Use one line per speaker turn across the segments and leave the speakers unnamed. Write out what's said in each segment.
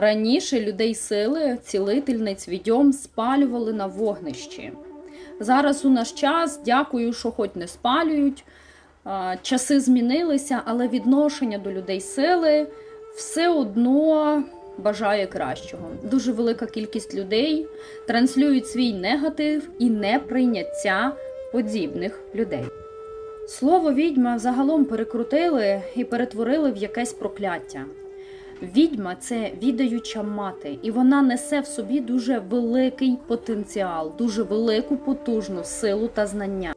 Раніше людей сили, цілительниць відьом спалювали на вогнищі. Зараз у наш час, дякую, що хоч не спалюють. Часи змінилися, але відношення до людей сили все одно бажає кращого. Дуже велика кількість людей транслюють свій негатив і неприйняття подібних людей. Слово відьма загалом перекрутили і перетворили в якесь прокляття. Відьма це відаюча мати, і вона несе в собі дуже великий потенціал, дуже велику потужну силу та знання.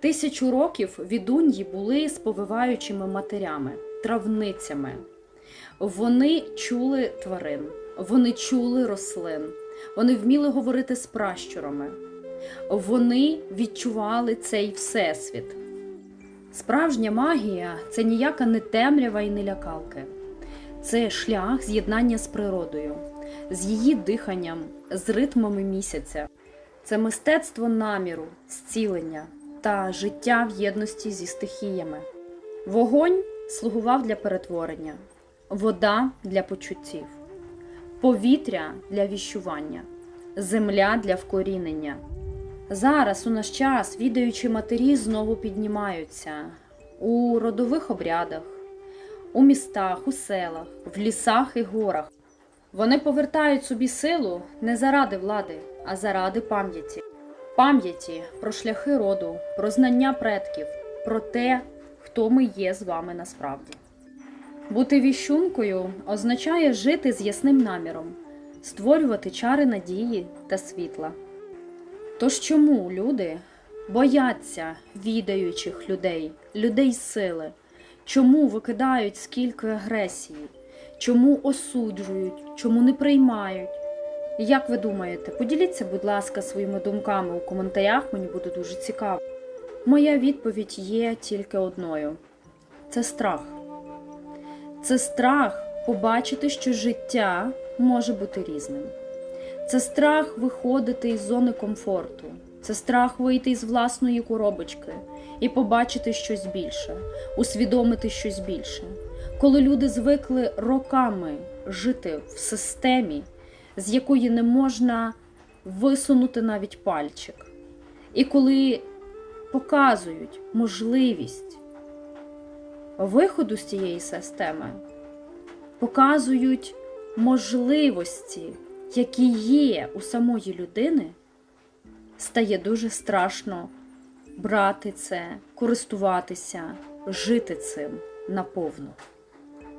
Тисячу років відуньї були сповиваючими матерями, травницями. Вони чули тварин, вони чули рослин, вони вміли говорити з пращурами, вони відчували цей всесвіт. Справжня магія це ніяка не темрява і не лякалки. Це шлях з'єднання з природою, з її диханням, з ритмами місяця. Це мистецтво наміру, зцілення та життя в єдності зі стихіями. Вогонь слугував для перетворення, вода для почуттів, повітря для віщування, земля для вкорінення. Зараз у наш час відаючі матері знову піднімаються у родових обрядах, у містах, у селах, в лісах і горах. Вони повертають собі силу не заради влади, а заради пам'яті. Пам'яті про шляхи роду, про знання предків, про те, хто ми є з вами насправді. Бути віщункою означає жити з ясним наміром, створювати чари надії та світла. Тож чому люди бояться відаючих людей, людей сили? Чому викидають скільки агресії? Чому осуджують, чому не приймають? Як ви думаєте, поділіться, будь ласка, своїми думками у коментарях, мені буде дуже цікаво. Моя відповідь є тільки одною: це страх. Це страх побачити, що життя може бути різним. Це страх виходити із зони комфорту, це страх вийти із власної коробочки і побачити щось більше, усвідомити щось більше. Коли люди звикли роками жити в системі, з якої не можна висунути навіть пальчик, і коли показують можливість виходу з цієї системи, показують можливості які є у самої людини, стає дуже страшно брати це, користуватися, жити цим наповну.